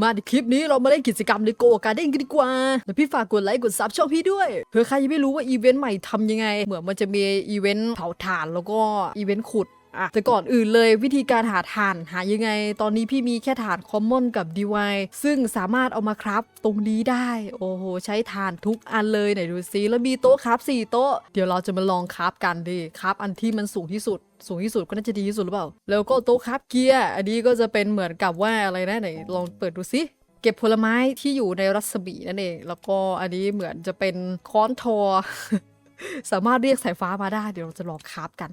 มาในคลิปนี้เรามาเล่นกิจกรรมในโกการ์เด้นกันดีกว่า แล้วพี่ฝากกดไลค์กดซับช่องพี่ด้วย เผื่อใครยังไม่รู้ว่าอีเวนต์ใหม่ทำยังไง เหมือนมันจะมีอีเวนต์เผาถ่านแล้วก็อีเวนต์ขุด อะแต่ก่อนอื่นเลยวิธีการหาถ่านหายังไง ตอนนี้พี่มีแค่ถ่านคอมมอนกับดีไวซึ่งสามารถเอามาครับตรงนี้ได้ โอ้โห ใช้ถ่านทุกอันเลยไหนดูซิแล้วมีโต๊ะครับสี่โต๊ะ เดี๋ยวเราจะมาลองครับกันดิครับอันที่มันสูงที่สุดสูงที่สุดก็น่าจะดีที่สุดหรือเปล่า แล้วก็โต๊ะครับเกียร์อันนี้ก็จะเป็นเหมือนกับว่าอะไรนะไหนลองเปิดดูซิเก็บผลไม้ที่อยู่ในรัศมีนั่นเอง แล้วก็อันนี้เหมือนจะเป็นค้อนทอ สามารถเรียกสายฟ้ามาได้ เดี๋ยวเราจะลองคราฟกัน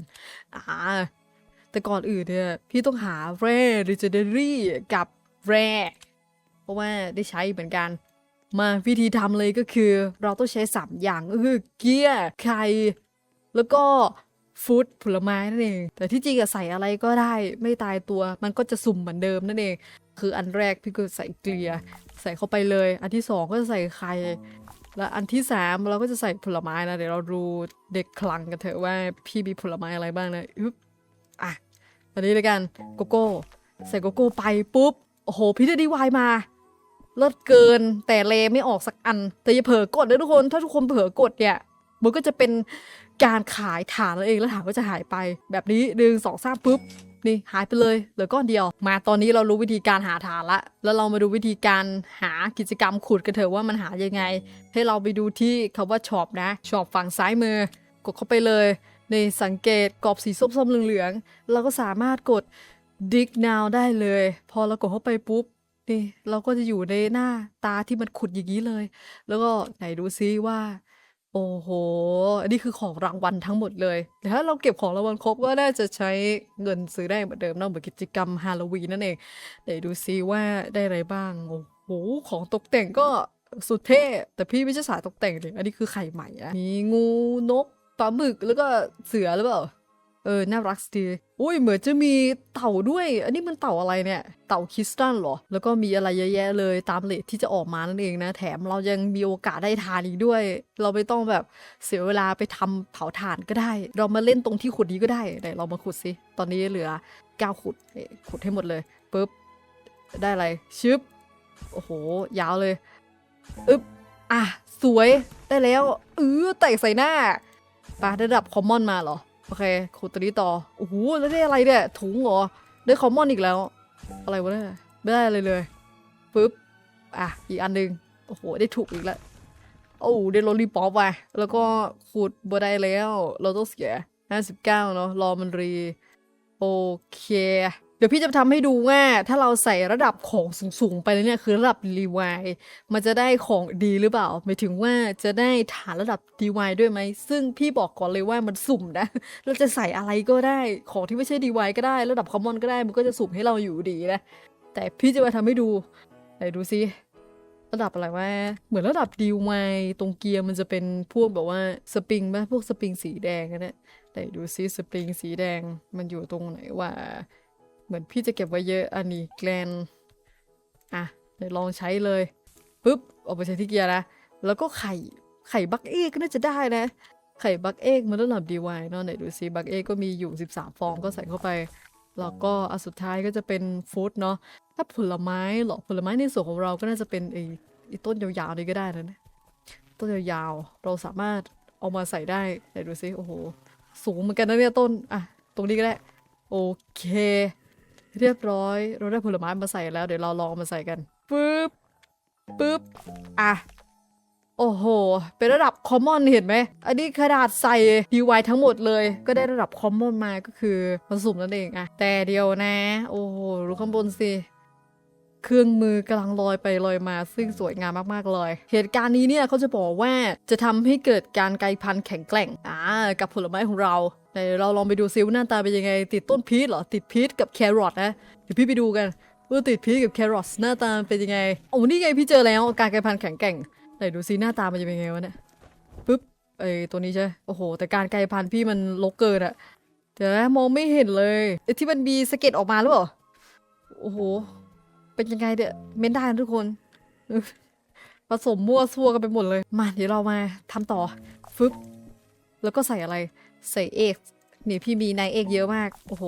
อ่า แต่ก่อนอื่นเนี่ยพี่ต้องหาแร่ดิจิเดอรี่กับแร่เพราะว่าได้ใช้เหมือนกัน มาวิธีทำเลยก็คือ เราต้องใช้สามอย่างก็คือเกียร์ไข่แล้วก็ฟู้ดผลไม้นั่นเอง แต่ที่จริงอะใส่อะไรก็ได้ไม่ตายตัวมันก็จะสุ่มเหมือนเดิมนั่นเอง คืออันแรกพี่ก็ใส่เกลือใส่เข้าไปเลย อันที่สองก็จะใส่ไข่และอันที่สามเราก็จะใส่ผลไม้นะเดี๋ยวเราดูเด็กคลังกันเถอะว่าพี่มีผลไม้อะไรบ้างนะอึ๊บ อะอันนี้เลยกันโกโก้ใส่โกโก้ไปปุ๊บ โอ้โหพี่ได้ดีวายมาเลิศเกินแต่เลไม่ออกสักอัน แต่อย่าเผลอกดนะทุกคนถ้าทุกคนเผลอกดเนี่ยมันก็จะเป็นการขายฐานนั่นเองแล้วฐานก็จะหายไป แบบนี้หนึ่งสองสามปุ๊บนี่หายไปเลยเหลือก้อนเดียว มาตอนนี้เรารู้วิธีการหาฐานละ แล้วเรามาดูวิธีการหากิจกรรมขุดกันเถอะว่ามันหายังไง ให้เราไปดูที่คำว่าช็อปนะช็อปฝั่งซ้ายมือกดเข้าไปเลย ในสังเกตกรอบสีส้มๆเหลืองๆเราก็สามารถกด dig now ได้เลย พอเรากดเข้าไปปุ๊บนี่เราก็จะอยู่ในหน้าตาที่มันขุดอย่างนี้เลย แล้วก็ไหนดูซิว่า โอ้โหอันนี้คือของรางวัลทั้งหมดเลยแต่ถ้าเราเก็บของรางวัลครบก็น่าจะใช้เงินซื้อได้เหมือนเดิมนอะเหมือกิจกรรมฮาโลวีนนั่นเองไหนดูซิว่าได้อะไรบ้างโอ้โหของตกแต่งก็สุดเท่แต่พี่ไม่ใช่สายตกแต่งเลยอันนี้คือไข่ใหม่อะมีงูนก ปลาหมึกแล้วก็เสือหรือเปล่า เออ น่ารักดีอุ้ย เหมือนจะมีเต่าด้วย อันนี้มันเต่าอะไรเนี่ย เต่าคริสตัลเหรอ แล้วก็มีอะไรเยอะแยะเลยตามเลทที่จะออกมานั่นเองนะ แถมเรายังมีโอกาสได้ทานอีกด้วย เราไม่ต้องแบบเสียเวลาไปทำเผาถ่านก็ได้ เรามาเล่นตรงที่ขุดนี้ก็ได้ ไหนเรามาขุดสิ ตอนนี้เหลือ9ขุดเอ้ยขุดให้หมดเลยปุ๊บ ได้อะไร ชึบ โอ้โห ยาวเลย อึ๊บอะ สวย ได้แล้ว เออแตกใส่หน้า ปาระดับคอมมอนมาเหรอ โอเคขุดตัวนี้ต่อ โอ้โห แล้วได้อะไรเนี่ยถุงเหรอ ได้คอมมอนอีกแล้ว อะไรวะเนี่ย ไม่ได้อะไรเลยปึ๊บ อะ อีกอันหนึ่งโอ้โห ได้ถูกอีกแล้ว โอ้ได้โรลลี่ป๊อปไปแล้วก็ขุดบัได้แล้ว เราต้องเสีย59เนาะ รอมันรี โอเค เดี๋ยวพี่จะทำให้ดูว่าถ้าเราใส่ระดับของสูงๆ ไปเลยเนี่ยคือระดับรีวายมันจะได้ของดีหรือเปล่าหมายถึงว่าจะได้ฐานระดับดีวายด้วยไหม ซึ่งพี่บอกก่อนเลยว่ามันสุ่มนะ เราจะใส่อะไรก็ได้ของที่ไม่ใช่ดีวายก็ได้ ระดับคอมมอนก็ได้มันก็จะสุ่มให้เราอยู่ดีนะ แต่พี่จะมาทำให้ดูไหนดูซิระดับอะไรวะเหมือนระดับดีวายตรงเกียร์มันจะเป็นพวกแบบว่าสปริงป่ะพวกสปริงสีแดงอะเนี่ยไหนดูซิสปริงสีแดงมันอยู่ตรงไหนวะ เหมือนพี่จะเก็บไว้เยอะอันนี้แกลนอะเดี๋ยวลองใช้เลยปุ๊บเอาไปใช้ที่เกียร์นะแล้วก็ไข่ไข่บักเอกก็น่าจะได้นะ ไข่บักเอกมันระดับดีวายเนาะไหนดูซิบักเอกก็มีอยู่ 13 ฟองก็ใส่เข้าไปแล้วก็อันสุดท้ายก็จะเป็นฟู้ดเนาะถ้าผลไม้หรอผลไม้ในส่วนของเราก็น่าจะเป็นไอ้ไอ้ต้นยาวๆนี่ก็ได้นะเนี่ยต้นยาวๆเราสามารถเอามาใส่ได้ไหนดูซิโอ้โหสูงเหมือนกันนะเนี่ยต้นอะตรงนี้ก็ได้โอเค เรียบร้อย เราได้ผลไม้มาใส่แล้ว เดี๋ยวเราลองมาใส่กันปึ๊บปึ๊บอะโอ้โห เป็นระดับคอมมอนเห็นไหม อันนี้ขนาดใส่ DY ทั้งหมดเลย ก็ได้ระดับคอมมอนมาก็คือมันสุ่มนั่นเองอะแต่เดียวนะ โอ้โหดูข้างบนสิ เครื่องมือกำลังลอยไปลอยมา ซึ่งสวยงามมากๆเลย เหตุการณ์นี้เนี่ยเขาจะบอกว่าจะทำให้เกิดการกลายพันธุ์แข็งแกร่ง อ่า กับผลไม้ของเรา แต่เราลองไปดูซิว่าหน้าตาเป็นยังไง ติดต้นพีชเหรอ ติดพีชกับแครอทนะเดี๋ยวพี่ไปดูกันว่าติดพีชกับแครอทหน้าตาเป็นยังไงโอ้นี่ไงพี่เจอแล้วการกลายพันธุ์แข็งแกร่งไหนดูซิหน้าตามันจะเป็นยังไงวะเนี่ยปึ๊บไอตัวนี้ใช่โอ้โห แต่การกลายพันธุ์พี่มันลกเกินอะเดี๋ยวนะมองไม่เห็นเลยไอที่มันมีสะเก็ดออกมาหรือเปล่าโอ้โหเป็นยังไงเดี๋ยวเม้นได้นทุกคนผสมมั่วซั่วกันไปหมดเลย มาเดี๋ยวเรามาทำต่อฟึบแล้วก็ใส่อะไร ใส่เอกนี่พี่มีนายเอกเยอะมาก โอ้โห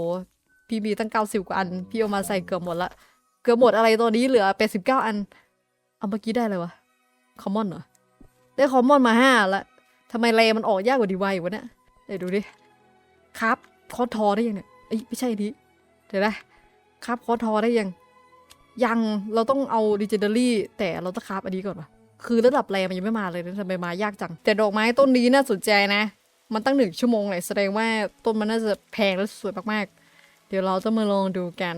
พี่มีตั้งเก้าสิบกว่าอัน พี่เอามาใส่เกือบหมดละ เกือบหมดอะไรตอนนี้เหลือแปดสิบเก้าอัน เอาเมื่อกี้ได้เลยวะ คอมมอนเหรอ ได้คอมมอนมาห้าละทำไมแรมันออกยากกว่าดีวายวะเนี่ยเดี๋ยวดูดิ ครับคอทอได้ยังเนี่ยเอ้ยไม่ใช่นี้เดี๋ยวนะครับคอทอได้ยัง ยัง เราต้องเอาดิจิทัลลี่แต่เราต้องคราฟอันนี้ก่อนวะคือระดับแรมันยังไม่มาเลยนะทำไมมายากจัง แต่ดอกไม้ต้นนี้น่าสนใจนะ มันตั้งหนึ่งชั่วโมงเลยแสดงว่าต้นมันน่าจะแพงและสวยมากๆ เดี๋ยวเราจะมาลองดูกัน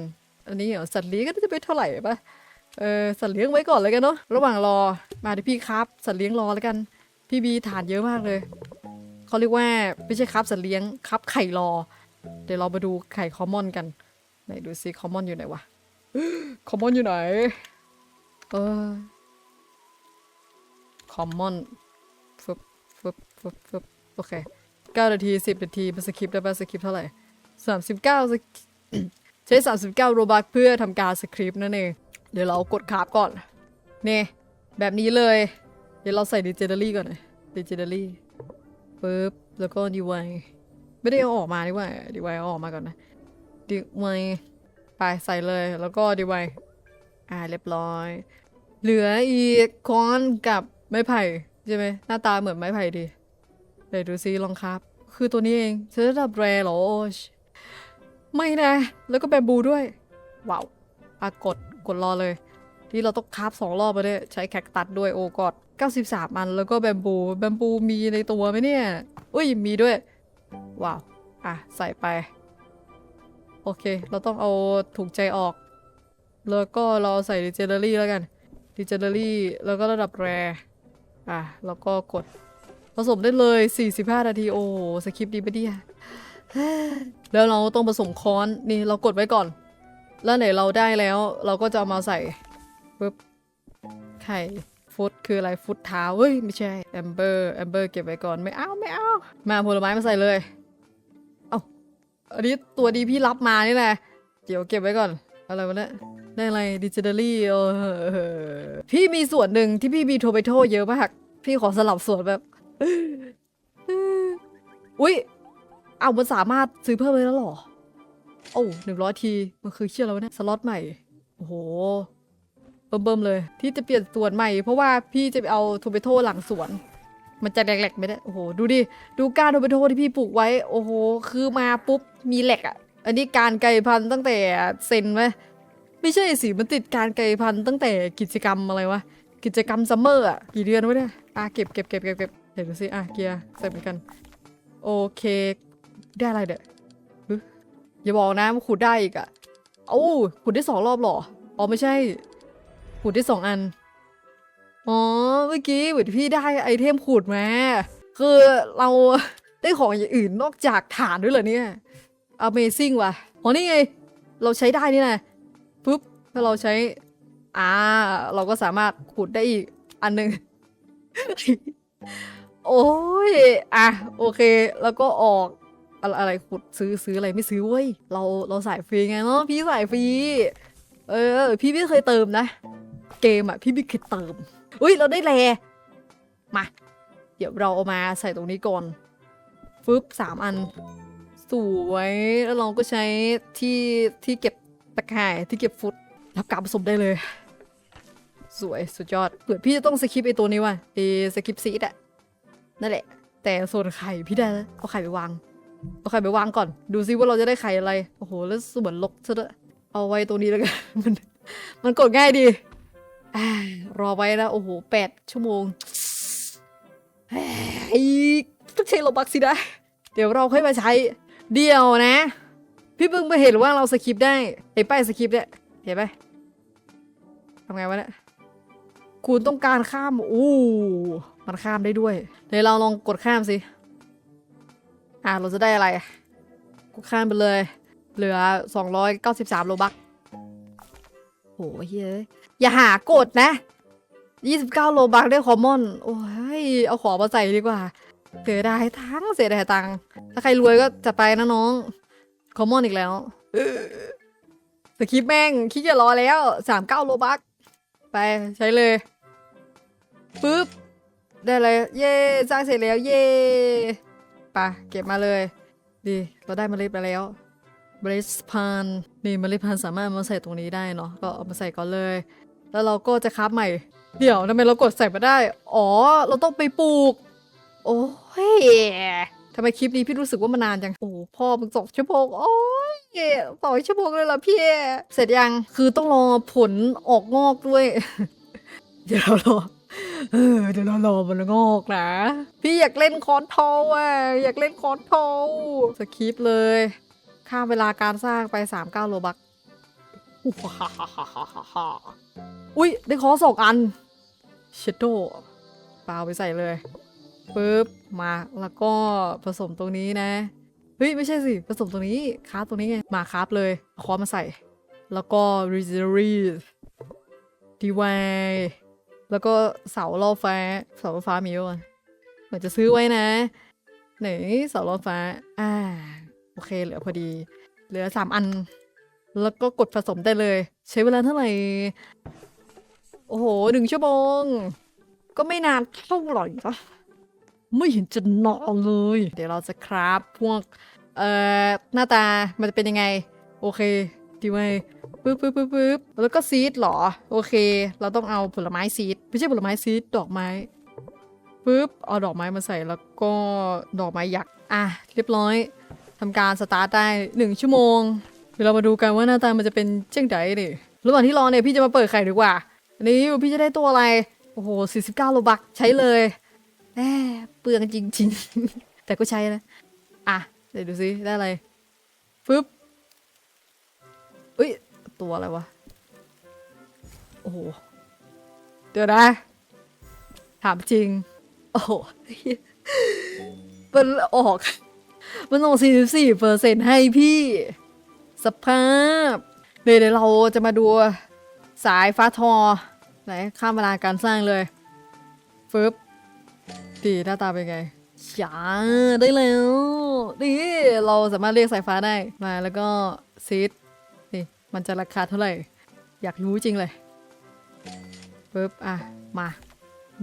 อันนี้เหรอสัตว์เลี้ยงก็จะไปเท่าไหร่ปะเออสัตว์เลี้ยงไว้ก่อนเลยกันเนาะระหว่างรอมาเดี๋ยวพี่ครับ สัตว์เลี้ยงรอแล้วกัน พี่บีฐานเยอะมากเลยเขาเรียกว่าไม่ใช่ครับสัตว์เลี้ยงครับไข่รอ เดี๋ยวเรามาดูไข่คอมมอนกันไหนดูซิคอมมอนอยู่ไหนวะคอมมอนอยู่ไหนเออคอมมอนฟึบฟึบฟึบฟึบโอเค เก้านาทีสิบนาทีมันสคริปต์ได้ป่ะสคริปต์เท่าไหร่สามสิบเก้าใช้สามสิบเก้าโรบักเพื่อทำการสคริปต์นั่นเอง เดี๋ยวเรากดคาบก่อน เนี่แบบนี้เลย เดี๋ยวเราใส่ดิจิทัลลี่ก่อนนะดิจิทัลลี่ปึ๊บ แล้วก็ดีไวไม่ได้เอาออกมาดีกว่าดีไวเอาออกมาก่อนนะดีไวไปใส่เลยแล้วก็ดีไวอ่าเรียบร้อย เหลืออีกคอนกับไม้ไผ่ใช่ไหมหน้าตาเหมือนไม้ไผ่ดี เดี๋ยวดูซิลองครับ คือตัวนี้เองเซอร์ดับแรเหรอไม่นะ แล้วก็แบมบูด้วย ว้าวอะกดกดรอเลย ที่เราต้องคาฟสองรอบไปเลยใช้แคคตัสด้วยโอ้กอด93 อันแล้วก็แบมบู แบมบูมีในตัวไหมเนี่ย อุ้ยมีด้วย ว้าว อะ ใส่ไป โอเค เราต้องเอาถูกใจออก แล้วก็เราใส่ดิเจเนอรี่แล้วกันดิเจเนอรี่แล้วก็ระดับแรอะ แล้วก็กด ผสมได้เลย 45 นาที โอ้สคริปต์ดีปะเนี่ยแล้วเราต้องผสมค้อนนี่เรากดไว้ก่อน แล้วไหนเราได้แล้ว เราก็จะเอามาใส่ปุ๊บไข่ฟุตคืออะไรฟุตเท้าเฮ้ยไม่ใช่แอมเบอร์แอมเบอร์เก็บไว้ก่อนไม่เอาไม่เอามาผลไม้มาใส่เลยเอาอันนี้ตัวดีพี่รับมานี่แหละเดี๋ยวเก็บไว้ก่อน อะไรวะเนี่ยได้อะไรดิจิทัลลี่เออพี่มีส่วนหนึ่งที่พี่มีโทเบโตเยอะมากพี่ขอสลับส่วนแบบ อุ๊ยเอามันสามารถซื้อเพิ่มเลยแล้วหรอ โอ้หนึ่งร้อยที มันคือเชื่อแล้วนี่สล็อตใหม่ โอ้โห เบิ่มๆเลย ที่จะเปลี่ยนส่วนใหม่ เพราะว่าพี่จะไปเอาโทเบโตหลังสวน มันจะแหลกๆไม่ได้ โอ้โห ดูดิ ดูก้านโทเบโตที่พี่ปลูกไว้ โอ้โห คือมาปุ๊บ มีแหลกอะ อันนี้การไกลพันธุ์ตั้งแต่เซ็นไหมไม่ใช่สิ มันติดการไกลพันธุ์ตั้งแต่กิจกรรมอะไรวะ กิจกรรมซัมเมอร์อะ กี่เดือนวะเนี่ย อะเก็บเก็บเก็บเก็บเก็บ เดี๋ยวดูสิอะเกียร์ใส่เหมือนกัน โอเคได้อะไรเด้ออย่าบอกนะว่าขุดได้อีกอะโอ้ขุดได้สองรอบหรออ๋อไม่ใช่ขุดได้สองอันอ๋อเมื่อกี้เหมือนพี่ได้ไอเทมขุดมาคือเราได้ของอย่างอื่นนอกจากฐานด้วยเหรอเนี่ย Amazing ว่ะอ๋อนี่ไง เราใช้ได้นี่นะปุ๊บถ้าเราใช้ อ่า เราก็สามารถขุดได้อีกอันหนึ่ง โอ้ย อะ โอเค แล้วก็ออก อะไรอะไรขุดซื้อซื้ออะไรไม่ซื้อเว้ย เราเราสายฟรีไงเนาะพี่สายฟรี เออ พี่ไม่เคยเติมนะ เกมอะ พี่ไม่เคยเติม อุ้ยเราได้แลมา เดี๋ยวเราเอามาใส่ตรงนี้ก่อนฟึบสามอัน สวยแล้วเราก็ใช้ที่ที่เก็บตะข่ายที่เก็บฟุตรับการผสมได้เลย สวยสุดยอดเผื่อพี่จะต้องสคิปไอตัวนี้ว่ะไอสคิปซีดอะ นั่นแหละ แต่ส่วนไข่พี่ได้เอาไข่ไปวาง เอาไข่ไปวางก่อน ดูซิว่าเราจะได้ไข่อะไร โอ้โห แล้วสวนลกซะด้วยเอาไว้ตรงนี้แล้วกัน มัน มันกดง่ายดีอรอไว้นะ โอ้โหแปดชั่วโมงเฮ้ต้องใช้โลบักสินะเดี๋ยวเราค่อยมาใช้ เดี๋ยวนะ พี่เพิ่งมาเห็นว่าเราสคิปได้ เห็นป้ายสคิปเนี่ย เห็นไหมทำไงวะเนี่ย คุณต้องการข้าม อู้ มันข้ามได้ด้วย เดี๋ยวเราลองกดข้ามสิ อ่าเราจะได้อะไร กดข้ามไปเลย เหลือ 293 โลบักโอ้ยเฮ้ย อย่าหากดนะ 29 โลบักได้คอมมอน โอ้ย เอาของมาใส่ดีกว่า เสียดายทั้งเสียดายตัง ถ้าใครรวยก็จะไปนะน้อง คอมมอนอีกแล้วสคริปแม่งขี้จะรอแล้ว 39 โลบักไปใช้เลย ปึ๊บ ได้เลย เย่สร้างเสร็จแล้วเย่ปะเก็บมาเลย ดีเราได้เมล็ดมาแล้วเบรสพันธุ์นี่เมล็ดพันธุ์สามารถมาใส่ตรงนี้ได้เนาะก็เอามาใส่ก่อนเลย แล้วเราก็จะคราฟใหม่ เดี๋ยวทำไมเรากดใส่มาได้ อ๋อ เราต้องไปปลูก โอ้ยทำไมคลิปนี้พี่รู้สึกว่ามันนานจัง โอ้พ่อมึงสองชั่วโมงโอ้ยสองชั่วโมงเลยเหรอพี่ เสร็จยัง คือต้องรอผลออกงอกด้วย เดี๋ยวเรารอ เออเดี๋ยวเรารอมันงอกนะ พี่อยากเล่นคอนโทรอะ อยากเล่นคอนโทรสคริปเลยค่ามเวลาการสร้างไป 39 โลบักอุ้ยได้คอสองอันเชดโดปาไปใส่เลยปึ๊บมาแล้วก็ผสมตรงนี้นะ เฮ้ย ไม่ใช่สิ ผสมตรงนี้คราฟตรงนี้ไง มาคราฟเลยเอาคอมาใส่ แล้วก็ r e s e r y ดีว แล้วก็เสาล่อฟ้าเสาล่อฟ้ามีวะเหมือนจะซื้อไว้นะ ไหนเสาล่อฟ้า อ่า โอเค เหลือพอดี เหลือสามอัน แล้วก็กดผสมได้เลย ใช้เวลาเท่าไหร่ โอ้โหหนึ่งชั่วโมง ก็ไม่นานเท่าไหร่นะไม่เห็นจะนานเลย เดี๋ยวเราจะคราฟพวก เอ่อ หน้าตามันจะเป็นยังไง โอเค ดีไหม ปึ๊บปึ๊บปึ๊บปึ๊บแล้วก็ซีดเหรอ โอเค เราต้องเอาผลไม้ซีดไม่ใช่ผลไม้ซีดดอกไม้ปึ๊บเอาดอกไม้มาใส่แล้วก็ดอกไม้ยักษ์อะเรียบร้อยทำการสตาร์ทได้หนึ่งชั่วโมงเดี๋ยวเรามาดูกันว่าหน้าตามันจะเป็นเจ้งไดดิระหว่างที่รอเนี่ยพี่จะมาเปิดไข่ดีกว่าอันนี้พี่จะได้ตัวอะไรโอ้โห49โลบักใช้เลยแหมเปลืองจริงๆ แต่ก็ใช้นะอะเดี๋ยวดูซิได้อะไรฟึบเอ้ย ตัวอะไรวะ โอ้โห เดี๋ยวนะ ถามจริง โอ้โห มันออก มันออก 44เปอร์เซ็นต์ให้พี่ สภาพ เดี๋ยวเดี๋ยวเราจะมาดูสายฟ้าทอ ไหน ข้ามเวลาการสร้างเลยฟึบดีหน้าตาเป็นไงยาได้แล้วนี่เราสามารถเรียกสายฟ้าได้มาแล้วก็ซีด มันจะราคาเท่าไหร่ อยากรู้จริงเลยฟึบอะ มา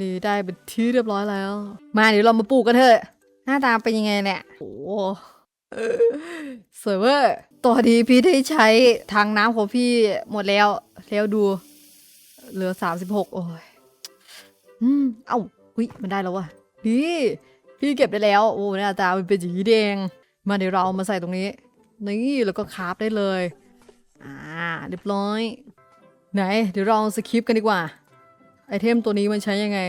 ดีได้เป็นที่เรียบร้อยแล้ว มาเดี๋ยวเรามาปลูกกันเถอะ หน้าตาเป็นยังไงเนี่ยโอ้โหเซิร์ฟเวอร์ตอนนี้พี่ได้ใช้ทางน้ำของพี่หมดแล้ว แล้วดู เหลือสามสิบหกโอ้ย อืม เอ้าหุยมันได้แล้ววะดีพี่เก็บได้แล้ว โอ้หน้าตามันเป็นสีแดงมาเดี๋ยวเราเอามาใส่ตรงนี้ นี่แล้วก็คาฟได้เลย อ่าเรียบร้อย ไหน เดี๋ยวเราสคริปกันดีกว่า ไอเทมตัวนี้มันใช้ยังไง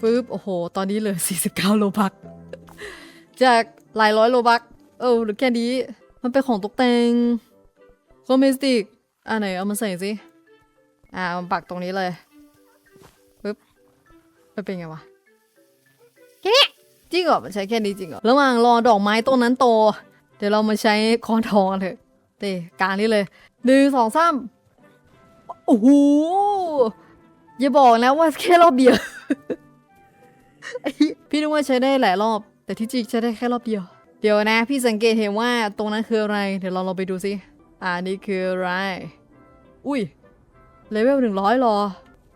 ฟึบโอ้โห ตอนนี้เหลือ 49 โลบัก จากหลายร้อยโลบัก เออหรือแค่นี้ มันเป็นของตกแต่งคอมเมสติกอ่าไหน เอามาใส่สิ อ่าเอามาปักตรงนี้เลยปึ๊บมันเป็นไงวะ แค่นี้ จริงเหรอ มันใช้แค่นี้จริงเหรอ ระหว่างรอดอกไม้ต้นนั้นโต เดี๋ยวเรามาใช้คอนทองกันเถอะ เตะกลางนี้เลยหนึ่งสองสามโอ้โหอย่าบอกนะว่าแค่รอบเดียว พี่นึกว่าใช้ได้หลายรอบ แต่ที่จริงใช้ได้แค่รอบเดียว เดี๋ยวนะ พี่สังเกตเห็นว่าตรงนั้นคืออะไร เดี๋ยวเราลองไปดูสิอ่านี่คืออะไร อุ้ยเลเวลหนึ่งร้อยรอ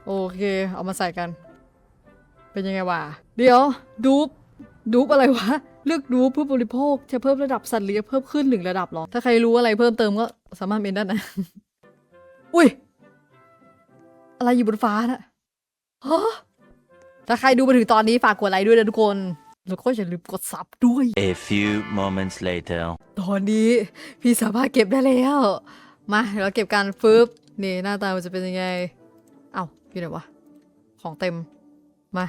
โอเค เอามาใส่กัน เป็นยังไงวะ เดี๋ยวดูปดูปอะไรวะ เลือกดูปผู้บริโภคจะเพิ่มระดับสัตว์เลี้ยงเพิ่มขึ้นหนึ่งระดับหรอ ถ้าใครรู้อะไรเพิ่มเติมก็สามารถเมนได้นะ อุ้ย อะไรอยู่บนฟ้าน่ะฮะถ้าใครดูมาถึงตอนนี้ฝากกดไลค์ด้วยนะทุกคน แล้วก็อย่าลืมกดซับด้วย A few moments later. ตอนนี้พี่สามารถเก็บได้แล้ว มาเดี๋ยวเราเก็บกันฟึบนี่หน้าตามันจะเป็นยังไง เอ้าอยู่ไหนวะ ของเต็ม มา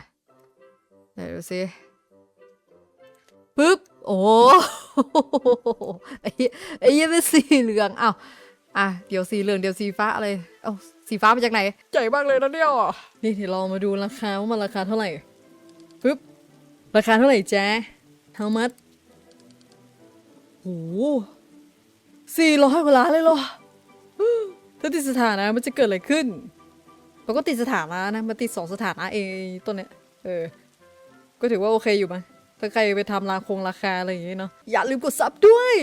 เดี๋ยวดูสิ ปึ๊บ โอ้โหไอ้เหี้ยไอ้เหี้ยังเป็นสีเหลืองเอ้าอะเดี๋ยวสีเหลืองเดี๋ยวสีฟ้าอะไรเอ้าสีฟ้ามาจากไหน ใหญ่มากเลยนะเนี่ยนี่เดี๋ยวเรามาดูราคาว่ามันราคาเท่าไหร่ปึ๊บ ราคาเท่าไหร่แจ๊ how much โอ้สี่ร้อยกว่าล้านเลยเหรอถ้าติดสถานะมันจะเกิดอะไรขึ้นเราก็ติดสถานะนะ มันติดสองสถานะเองไอ้ต้นเนี้ย เออ ก็ถือว่าโอเคอยู่มั้ง ถ้าใครไปทำราคงราคาอะไรอย่างงี้เนาะอย่าลืมกดซับด้วย